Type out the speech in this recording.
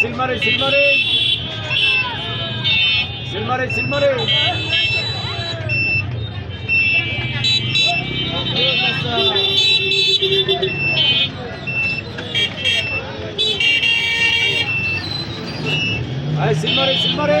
సిల్మరే సిల్మరే సిల్మరే సిల్మరే సిల్మరే సిల్మరే